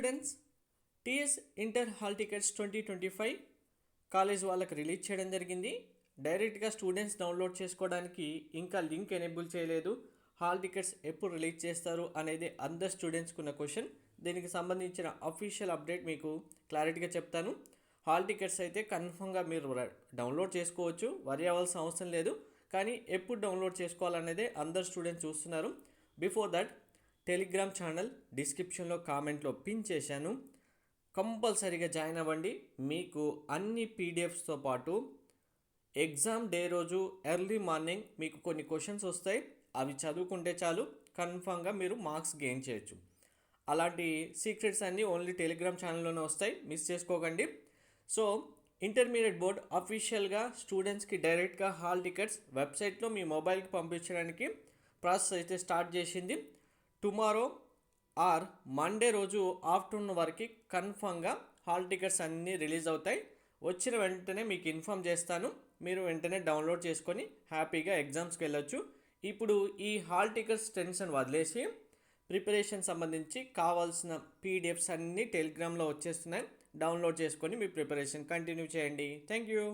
Students TS inter hall tickets twenty twenty five college వాళ్ళకి release చేయడం జరిగింది. డైరెక్ట్గా స్టూడెంట్స్ డౌన్లోడ్ చేసుకోవడానికి ఇంకా లింక్ ఎనేబుల్ చేయలేదు. హాల్ టికెట్స్ ఎప్పుడు రిలీజ్ చేస్తారు అనేది అందరు స్టూడెంట్స్కి ఉన్న క్వశ్చన్ దీనికి సంబంధించిన అఫీషియల్ అప్డేట్ మీకు క్లారిటీగా చెప్తాను. హాల్ టికెట్స్ అయితే కన్ఫర్మ్గా మీరు డౌన్లోడ్ చేసుకోవచ్చు. వరి అవ్వాల్సిన అవసరం లేదు. కానీ ఎప్పుడు డౌన్లోడ్ చేసుకోవాలనేదే అందరు స్టూడెంట్స్ చూస్తున్నారు. బిఫోర్ దట్ టెలిగ్రామ్ ఛానల్ డిస్క్రిప్షన్లో కామెంట్లో పిన్ చేశాను. కంపల్సరీగా జాయిన్ అవ్వండి. మీకు అన్ని పీడిఎఫ్స్తో పాటు ఎగ్జామ్ డే రోజు ఎర్లీ మార్నింగ్ మీకు కొన్ని క్వశ్చన్స్ వస్తాయి. అవి చదువుకుంటే చాలు. కన్ఫామ్గా మీరు మార్క్స్ గెయిన్ చేయొచ్చు. అలాంటి సీక్రెట్స్ అన్నీ ఓన్లీ టెలిగ్రామ్ ఛానల్లోనే వస్తాయి. మిస్ చేసుకోకండి. సో ఇంటర్మీడియట్ బోర్డ్ అఫీషియల్గా స్టూడెంట్స్కి డైరెక్ట్గా హాల్ టికెట్స్ వెబ్సైట్లో మీ మొబైల్కి పంపించడానికి ప్రాసెస్ అయితే స్టార్ట్ చేసింది. టుమారో ఆర్ మండే రోజు ఆఫ్టర్నూన్ వరకు కన్ఫామ్గా హాల్ టికెట్స్ అన్నీ రిలీజ్ అవుతాయి. వచ్చిన వెంటనే మీకు ఇన్ఫామ్ చేస్తాను. మీరు వెంటనే డౌన్లోడ్ చేసుకొని హ్యాపీగా ఎగ్జామ్స్కి వెళ్ళొచ్చు. ఇప్పుడు ఈ హాల్ టికెట్స్ టెన్షన్ వదిలేసి ప్రిపరేషన్ సంబంధించి కావాల్సిన పీడిఎఫ్స్ అన్నీ టెలిగ్రామ్లో వచ్చేస్తున్నాయి. డౌన్లోడ్ చేసుకొని మీ ప్రిపరేషన్ కంటిన్యూ చేయండి. Thank you.